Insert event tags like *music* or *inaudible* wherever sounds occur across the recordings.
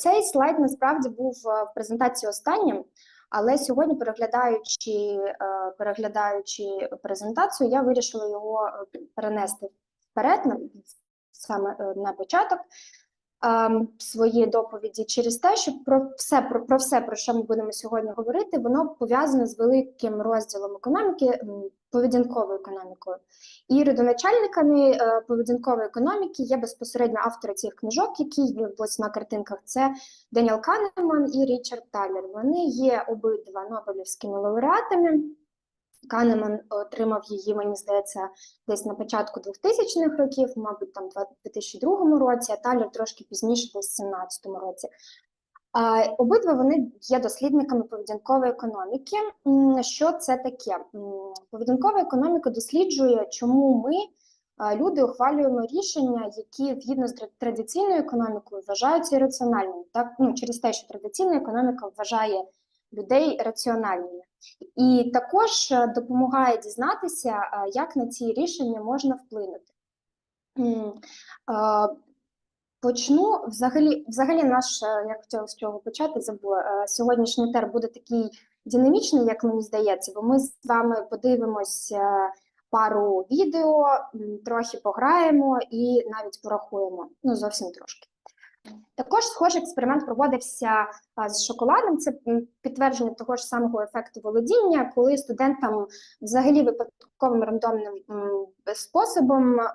Цей слайд насправді був е, в презентації останнім, але сьогодні, переглядаючи, е, переглядаючи презентацію, я вирішила його е, перенести вперед саме на початок ем, своєї доповіді через те, що про все про, про все, про що ми будемо сьогодні говорити, воно пов'язане з великим розділом економіки, поведінковою економікою. І родоначальниками е, поведінкової економіки є безпосередньо автори цих книжок, які є ось на картинках. Це Деніел Канеман і Річард Талер. Вони є обидва Нобелівськими лауреатами. Канеман отримав її, мені здається, десь на початку 2000-х років, мабуть, там в 2002 році, а Талер трошки пізніше, десь в 2017 році. А, Обидва вони є дослідниками поведінкової економіки. Що це таке? Поведінкова економіка досліджує, чому ми, люди, ухвалюємо рішення, які згідно з традиційною економікою вважаються ірраціональними. Так, ну, через те, що традиційна економіка вважає людей раціональними. І також е, допомагає дізнатися, е, як на ці рішення можна вплинути. Почну взагалі, взагалі наш, е, я хотіла з чого почати, забула. Сьогоднішній тер буде такий динамічний, як мені здається, бо ми з вами подивимось е, пару відео, трохи пограємо і навіть порахуємо. Ну, зовсім трошки. Також схожий експеримент проводився з шоколадом. Це підтвердження того ж самого ефекту володіння, коли студентам взагалі випадковим рандомним способом е,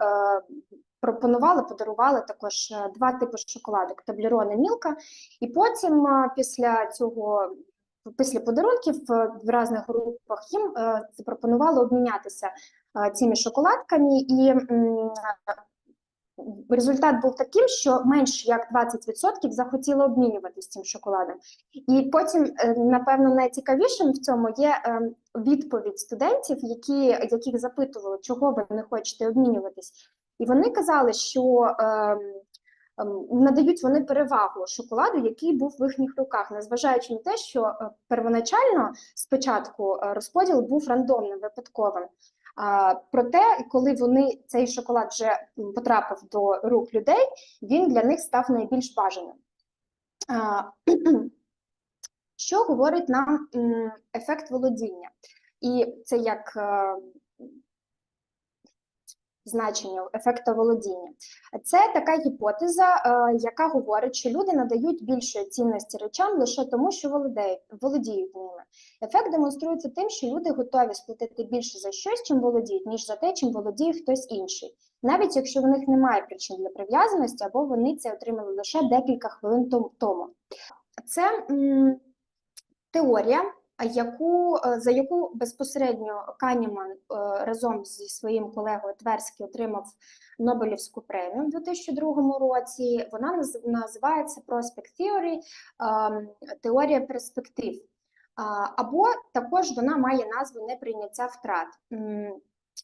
пропонували, подарували також е, два типи шоколадок таблерон і мілка. І потім після цього. Після подарунків е, в різних групах їм запропонували обмінятися цими шоколадками, і результат був таким, що менш як 20% захотіли обмінюватися цим шоколадом. І потім, е, напевно, найцікавішим в цьому є е, відповідь студентів, які, яких запитували, чого ви не хочете обмінюватись. І вони казали, що е, ем, надають вони перевагу шоколаду, який був в їхніх руках, незважаючи на те, що первоначально спочатку розподіл був рандомним, випадковим. Проте, коли вони цей шоколад вже потрапив до рук людей, він для них став найбільш бажаним. *clears throat* Що говорить нам ефект володіння? І це як значення ефекту володіння. Це така гіпотеза, е, яка говорить, що люди надають більшої цінності речам лише тому, що володіють, ними. Ефект демонструється тим, що люди готові сплатити більше за щось, чим володіють, ніж за те, чим володіє хтось інший, навіть якщо в них немає причин для прив'язаності, або вони це отримали лише декілька хвилин тому. Це м, теорія, яку, е, за яку безпосередньо Каніман е, разом зі своїм колегою Тверський отримав Нобелівську премію в 2002 році. Вона наз- називається Prospect Theory, ем, теорія перспектив. Або також вона має назву неприйняття втрат.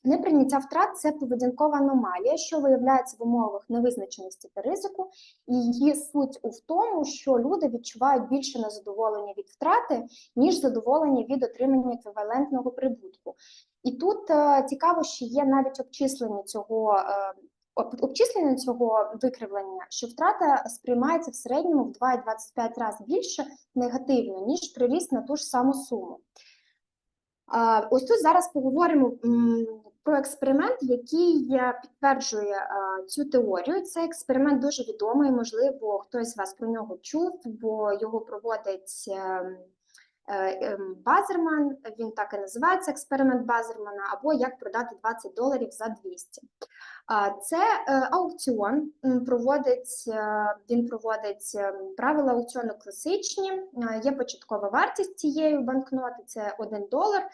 Неприйняття втрат це поведінкова аномалія, що виявляється в умовах невизначеності та ризику, і її суть у тому, що люди відчувають більше незадоволення від втрати, ніж задоволення від отримання еквівалентного прибутку. І тут е, цікаво, що є навіть обчислення цього. е, Обчислення цього викривлення, що втрата сприймається в середньому в 2,25 разів більше негативно, ніж приріст на ту ж саму суму. Ось тут зараз поговоримо про експеримент, який е, підтверджує цю теорію. Цей експеримент дуже відомий, можливо, хтось з вас про нього чув, бо його проводить е, е, ем, Базерман, він так і називається експеримент Базермана, або як продати 20 доларів за 200. Це е, аукціон, проводить, е, він проводить е, правила аукціону класичні, є початкова вартість цієї банкноти, це 1 долар.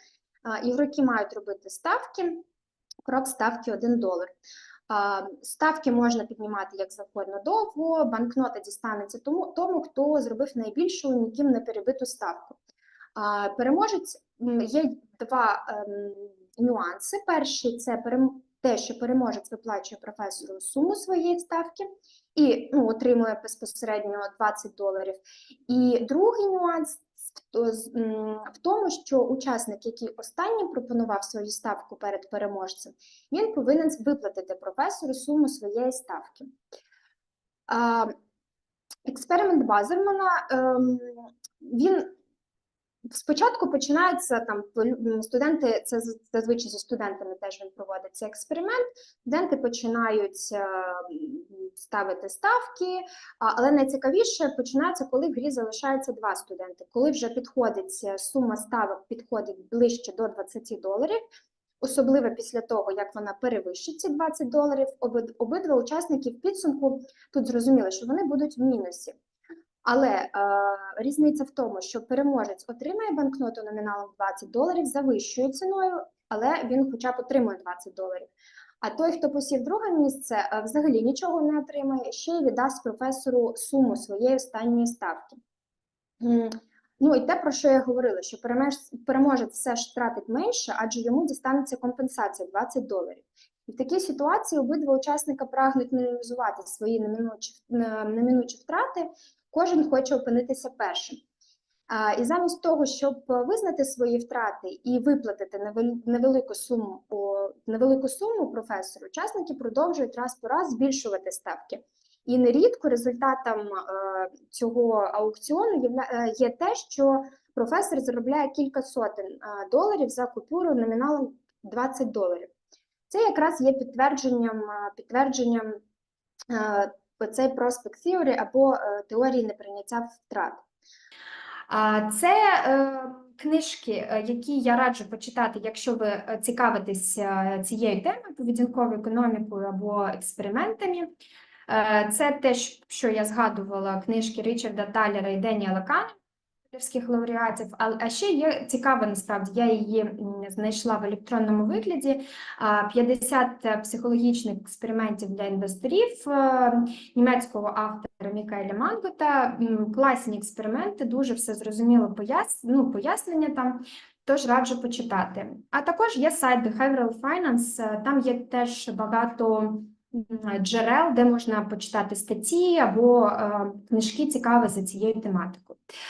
Ігроки мають робити ставки, крок ставки 1 долар. Ставки можна піднімати як завгодно довго, банкнота дістанеться тому, тому хто зробив найбільшу ніким не перебиту ставку. Переможець є два ем, нюанси. Перший це те, що переможець виплачує професору суму своєї ставки і ну, отримує безпосередньо 20 доларів. І другий нюанс в тому, що учасник, який останнім пропонував свою ставку перед переможцем, він повинен виплатити професору суму своєї ставки. Експеримент Базермана, ем, він спочатку починається там студенти, це зазвичай зі студентами теж він проводиться експеримент. Студенти починають е, ставити ставки, але найцікавіше починається, коли в грі залишається два студенти. Коли вже підходить е, сума ставок, підходить ближче до 20 доларів. Особливо після того, як вона перевищить ці 20 доларів, обид- обидва учасники в підсумку тут зрозуміли, що вони будуть в мінусі. Але е, різниця в тому, що переможець отримає банкноту номіналом 20 доларів за вищою ціною, але він хоча б отримує 20 доларів. А той, хто посів друге місце, е, взагалі нічого не отримає, ще й віддасть професору суму своєї останньої ставки. Ну і те, про що я говорила, що переможець, все ж втратить менше, адже йому дістанеться компенсація 20 доларів. І в такій ситуації обидва учасника прагнуть мінімізувати свої неминучі, е, неминучі втрати, кожен хоче опинитися першим. І замість того, щоб визнати свої втрати і виплатити невелику суму невелику суму професору, учасники продовжують раз по раз збільшувати ставки. І нерідко результатом е, цього аукціону е, є те, що професор заробляє кілька сотень е, доларів за купюру номіналом 20 доларів. Це якраз є підтвердженням, підтвердженням цей проспект theory або е, теорії неприйняття втрат. Це е, книжки, е, які я раджу почитати, якщо ви цікавитесь цією темою, поведінковою економікою або експериментами. Це те, що я згадувала, книжки Річарда Талера і Деніела Кана, Нобелівських лауреатів. А, ще є цікава насправді, я її знайшла в електронному вигляді. 50 психологічних експериментів для інвесторів е, німецького автора Мікаеля Мангота. Класні експерименти, дуже все зрозуміло пояс... ну, пояснення там. Тож раджу почитати. А також є сайт Behavioral Finance, е, там є теж багато джерел, де можна почитати статті або е, книжки цікаві за цією тематикою.